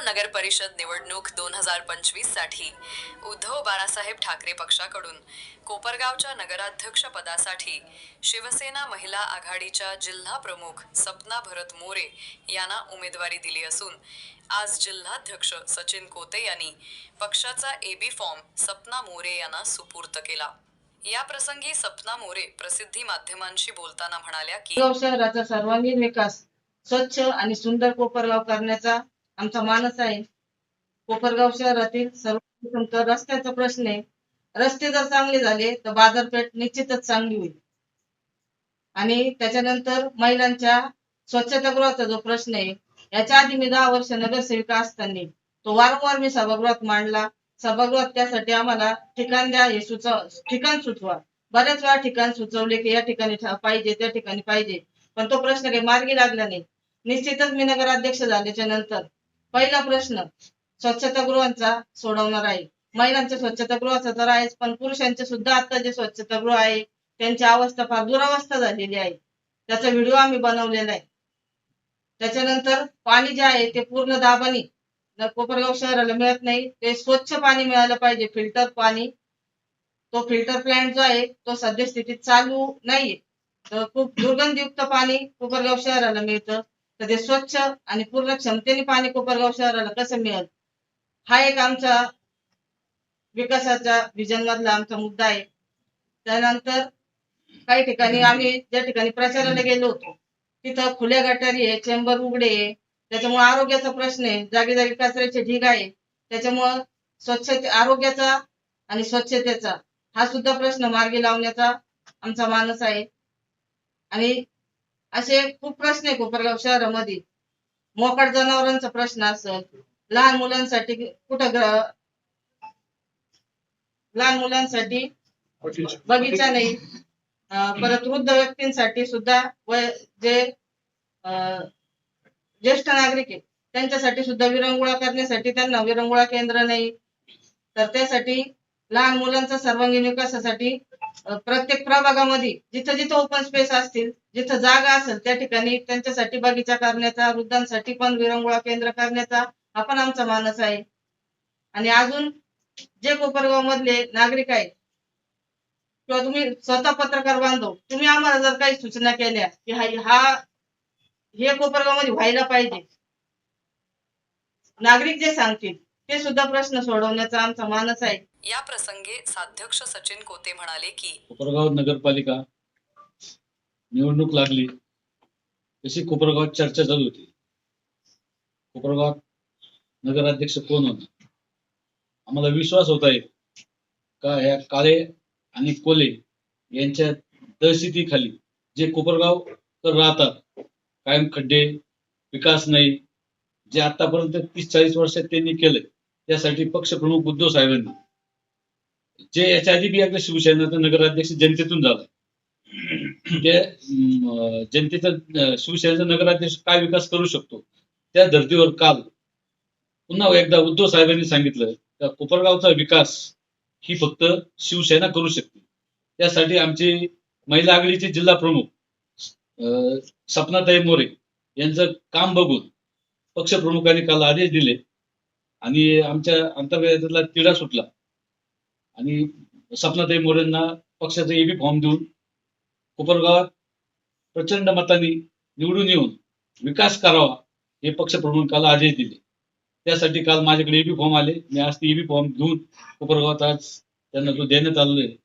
जळगाव नगर परिषद निवडणूक दोन हजार पंचवीससाठी उद्धव बाळासाहेब ठाकरे पक्षाकडून कोपरगावच्या नगराध्यक्ष पदासाठी शिवसेना महिला आघाडीच्या जिल्हा प्रमुख सपना भरत मोरे यांना उमेदवारी दिली असून आज जिल्हाध्यक्ष सचिन कोते यांनी पक्षाचा एबी फॉर्म सपना मोरे यांना सुपूर्त केला. या प्रसंगी सपना मोरे प्रसिद्धी माध्यमांशी बोलताना म्हणाल्या की शहराचा सर्वांगीण विकास स्वच्छ आणि सुंदर कोपरगाव करण्याचा आमचा मानस आहे. कोपरगाव शहरातील सर्व रस्त्याचा प्रश्न आहे. रस्ते जर चांगले झाले तर बाजारपेठ निश्चितच चांगली होईल. आणि त्याच्यानंतर महिलांच्या स्वच्छतागृहाचा जो प्रश्न आहे याच्या आधी मी दहा वर्ष नगरसेविका असताना तो वारंवार मी सभागृहात मांडला. सभागृहात त्यासाठी आम्हाला ठिकाण द्या हे सुचव ठिकाण सुचवा. बऱ्याच वेळा ठिकाण सुचवले की या ठिकाणी पाहिजे त्या ठिकाणी पाहिजे. पण तो प्रश्न काही मार्गी लागला नाही. निश्चितच मी नगराध्यक्ष झाल्याच्यानंतर पहिला प्रश्न स्वच्छतागृहांचा सोडवणार आहे. महिलांच्या स्वच्छतागृहाचा तर आहेच पण पुरुषांचे सुद्धा आता जे स्वच्छतागृह आहे त्यांची अवस्था फार दुरावस्था झालेली आहे. त्याचा व्हिडिओ आम्ही बनवलेला आहे. त्याच्यानंतर पाणी जे आहे ते पूर्ण दाबानी कोपरगाव शहराला मिळत नाही. ते स्वच्छ पाणी मिळालं पाहिजे फिल्टर पाणी. तो फिल्टर प्लांट जो आहे तो सद्यस्थितीत चालू नाहीये. तर खूप दुर्गंधयुक्त पाणी कोपरगाव शहराला मिळतं. तर ते स्वच्छ आणि पूर्ण क्षमतेने पाणी कोपरगाव शहराला कसं मिळेल? हा एक आमचा विकासाच्या विजन मधला आमचा मुद्दा आहे. त्यानंतर काही ठिकाणी आम्ही ज्या ठिकाणी प्रचाराला गेलो होतो तिथं खुल्या गटारी आहे चेंबर उघडे आहे. त्याच्यामुळे आरोग्याचा प्रश्न आहे जागी जागी कचऱ्याचे ढीग आहे. त्याच्यामुळं स्वच्छते आरोग्याचा आणि स्वच्छतेचा हा सुद्धा प्रश्न मार्गी लावण्याचा आमचा मानस आहे. आणि असे खूप प्रश्न आहे कोपरगाव शहरामध्ये. मोकाट जनावरांचा प्रश्न असेल लहान मुलांसाठी कुठं ग्रह लहान मुलांसाठी बगीचा नाही. परत वृद्ध व्यक्तींसाठी सुद्धा वय जे ज्येष्ठ नागरिक आहे त्यांच्यासाठी सुद्धा विरंगुळा करण्यासाठी त्यांना विरंगुळा केंद्र नाही. तर त्यासाठी लहान मुलांचा सर्वांगीण विकासासाठी प्रत्येक प्रभागामध्ये जिथं जिथं ओपन स्पेस असतील जिथं जागा असेल त्या ठिकाणी त्यांच्यासाठी बगीचा करण्याचा वृद्धांसाठी पण विरंगुळा केंद्र करण्याचा हा पण आमचा मानस आहे. आणि अजून जे कोपरगाव मधले नागरिक आहेत किंवा तुम्ही स्वतः पत्रकार बांधव तुम्ही आम्हाला जर काही सूचना केल्या की हा हे कोपरगावमध्ये व्हायला पाहिजे नागरिक जे सांगतील ते सुद्धा प्रश्न सोडवण्याचा आमचा मानस आहे. या प्रसंगी साध्यक्ष सचिन कोते म्हणाले की कोपरगाव नगरपालिका निवडणूक लागली. तशी कोपरगावात चर्चा चालू होती. कोपरगावात नगराध्यक्ष कोण होणार आम्हाला विश्वास होत आहे का ह्या काळे आणि कोले यांच्या दहशतीखाली जे कोपरगाव तर राहतात कायम खड्डे विकास नाही जे आतापर्यंत तीस चाळीस वर्षात त्यांनी केलंय त्यासाठी पक्षप्रमुख उद्धव साहेबांनी जे याच्या आधी बी आपल्या शिवसेनेचा नगराध्यक्ष जनतेतून झाला. ते जनतेचा शिवसेनेचा नगराध्यक्ष काय विकास करू शकतो? त्या धर्तीवर काल पुन्हा एकदा उद्धव साहेबांनी सांगितलं का कोपरगावचा विकास ही फक्त शिवसेना करू शकते. त्यासाठी आमचे महिला आघाडीचे जिल्हा प्रमुख अं, सपनाताई मोरे यांचं काम बघून पक्षप्रमुखांनी काल आदेश दिले आणि आमच्या अंतर्गतातला तिढा सुटला. आणि सपनाताई मोरेंना पक्षाचा एबी फॉर्म देऊन कोपरगावात प्रचंड मतांनी निवडून येऊन विकास करावा हे पक्षप्रमुखाला आदेश दिले. त्यासाठी काल माझ्याकडे एबी फॉर्म आले. मी आज ते एबी फॉर्म घेऊन कोपरगावात आज त्यांना जो देण्यात आलेला आहे